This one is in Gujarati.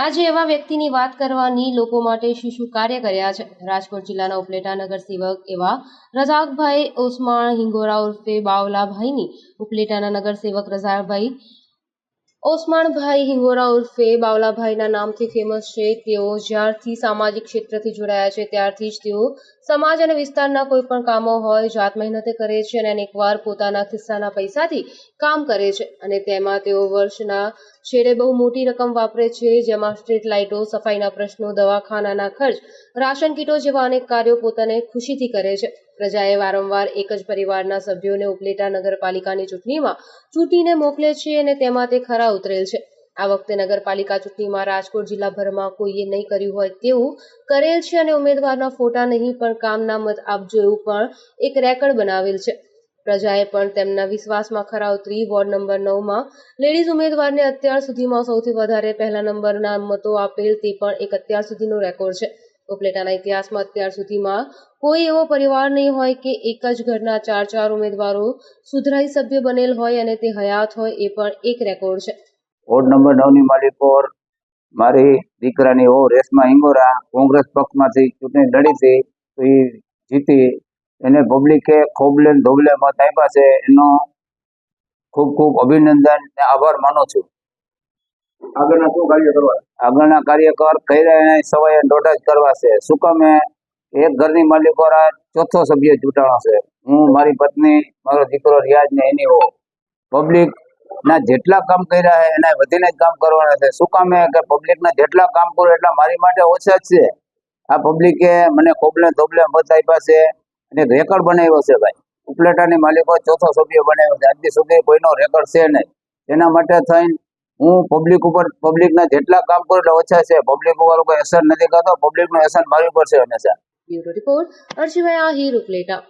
આજે એવા વ્યક્તિની વાત કરવાની લોકો માટે શું કાર્ય કર્યા છે? રાજકોટ જિલ્લાના ઉપલેટા નગર સેવક એવા રઝાકભાઈ ઓસમાણ, હિંગોરા ઉર્ફે બાવલાભાઈની, ઉપલેટાના નગર સેવક રઝાકભાઈ ઓસમાણભાઈ, હિંગોરા ઉર્ફે બાવલાભાઈના નામથી ફેમસ છે. તેઓ જ્યારથી સામાજિક ક્ષેત્રથી જોડાયા છે, ત્યારથી જ તેઓ સમાજ અને વિસ્તારના કોઈ પણ કામો હોય, જાત મહેનતે કરે છે અને અનેકવાર પોતાના ખિસ્સાના પૈસાથી કામ કરે છે. અને તેમાં તેઓ વર્ષના છેડે બહુ મોટી રકમ વાપરે છે, જેમાં સ્ટ્રીટ લાઇટો, સફાઈના પ્રશ્નો, દવાખાનાના ખર્ચ, રાશન કીટો જેવા અનેક કાર્યો પોતાને ખુશીથી કરે છે. પ્રજાએ વારંવાર એક જ પરિવારના સભ્યોને ઉપલેટા નગરપાલિકાની ચૂંટણીમાં ચૂંટીને મોકલે છે અને તેમાં તે ખરા ઉતરેલ છે. આ વખતે નગરપાલિકા ચૂંટણીમાં રાજકોટ જિલ્લાભરમાં કોઈએ નહીં કર્યું હોય તેવું કરેલ છે અને ઉમેદવારના ફોટા નહીં, પણ કામના મત આપજો એવું પણ એક રેકર્ડ બનાવેલ છે. પ્રજાએ પણ તેમના વિશ્વાસમાં ખરા ઉતરી વોર્ડ નંબર નવમાં લેડીઝ ઉમેદવારને અત્યાર સુધીમાં સૌથી વધારે પહેલા નંબરના મતો આપેલ તે પણ એક અત્યાર સુધીનો રેકોર્ડ છે. ઉપલેટાના ઇતિહાસમાં અત્યાર સુધીમાં કોઈ એવો પરિવાર નહીં હોય કે એક જ ઘરના ચાર ચાર ઉમેદવારો સુધરાઈ સભ્ય બનેલ હોય અને તે હયાત હોય એ પણ એક રેકોર્ડ છે. વોર્ડ નંબર નવની માલિકોર મારી દીકરાની ઓ રેશમા હિંગોરા કોંગ્રેસ પક્ષમાંથી ચૂંટણી લડી હતી તો એ જીતી. એને પબ્લિકે ખોબલે ધોબલે મત આપ્યા છે. એનો ખૂબ ખૂબ અભિનંદન ને આભાર માનું છું. આગળના શું કાર્ય કરવા? આગળના કાર્યકર કઈ રહ્યા સવાય દોઢ જ કરવા છે. શું કામે? એક ઘરની માલિકો આ ચોથો સભ્ય ચૂંટાણો છે. હું મારી પત્ની મારો દીકરો રિયાજ ને એની હો પબ્લિક ના, જેટલા કામ કર્યા એના વધીને જ કામ કરવાના છે. શું કામ કે પબ્લિક ને જેટલા કામ કરો એટલા મારી માટે ઓછા જ છે. આ પબ્લિકે મને ખોબલે ધોબલે મત આપ્યા છે અને રેકોર્ડ બનાવ્યો છે ભાઈ. ઉપલેટાની માલિકો ચોથો સભ્ય બનાવ્યો છે. આજથી સુધી કોઈનો રેકર્ડ છે નહીં. એના માટે થઈને હું પબ્લિક ઉપર પબ્લિકના જેટલા કામ કરું એટલે ઓછા છે. પબ્લિક ઉપર કોઈ અસર નથી કરતો. પબ્લિકનો અસર મારી ઉપર છે હંમેશા. રિપોર્ટ અર્જુભાઈ આહિર ઉપલેટા.